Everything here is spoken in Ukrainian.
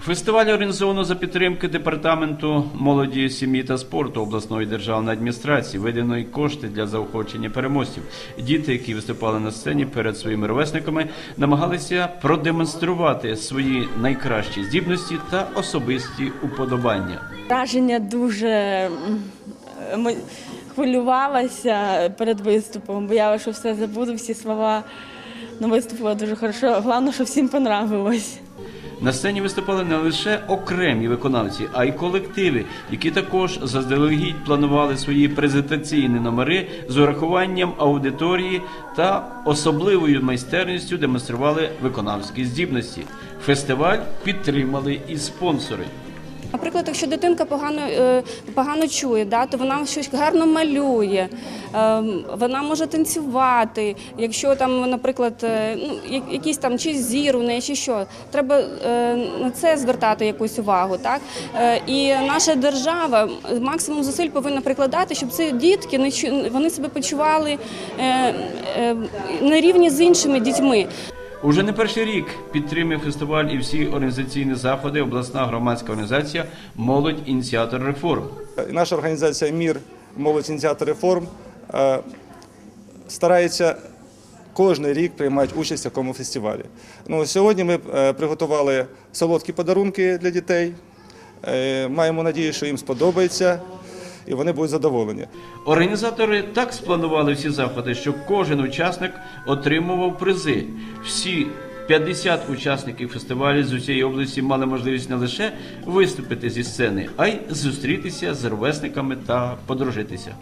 Фестиваль організовано за підтримки департаменту молоді, сім'ї та спорту обласної державної адміністрації. Видано й кошти для заохочення переможців. Діти, які виступали на сцені перед своїми ровесниками, намагалися продемонструвати свої найкращі здібності та особисті уподобання. Враження дуже хвилювалася перед виступом, боялася, що все забуду, всі слова. Ну, виступила дуже хорошо. Головне, що всім понравилось. На сцені виступали не лише окремі виконавці, а й колективи, які також заздалегідь планували свої презентаційні номери з урахуванням аудиторії та особливою майстерністю демонстрували виконавські здібності. Фестиваль підтримали і спонсори. Наприклад, якщо дитинка погано, е, погано чує, да, то вона щось гарно малює, е, вона може танцювати. Якщо там, наприклад, е, ну, я- якийсь там чи зір у неї, чи що, треба е, на це звертати якусь увагу. Так? І наша держава максимум зусиль повинна прикладати, щоб ці дітки не вони себе почували на рівні з іншими дітьми. Уже не перший рік підтримує фестиваль і всі організаційні заходи обласна громадська організація Молодь ініціатор реформ. Наша організація Мір молодь ініціатор реформ е, старається кожен рік приймати участь в такому фестивалі. Ну, сьогодні ми е, приготували солодкі подарунки для дітей. Е, Маємо надію, що їм сподобається і вони будуть задоволені. Організатори так спланували всі заходи, щоб кожен учасник отримував призи. Всі 50 учасників фестивалю з усієї області мали можливість не лише виступити зі сцени, а й зустрітися з ровесниками та подружитися.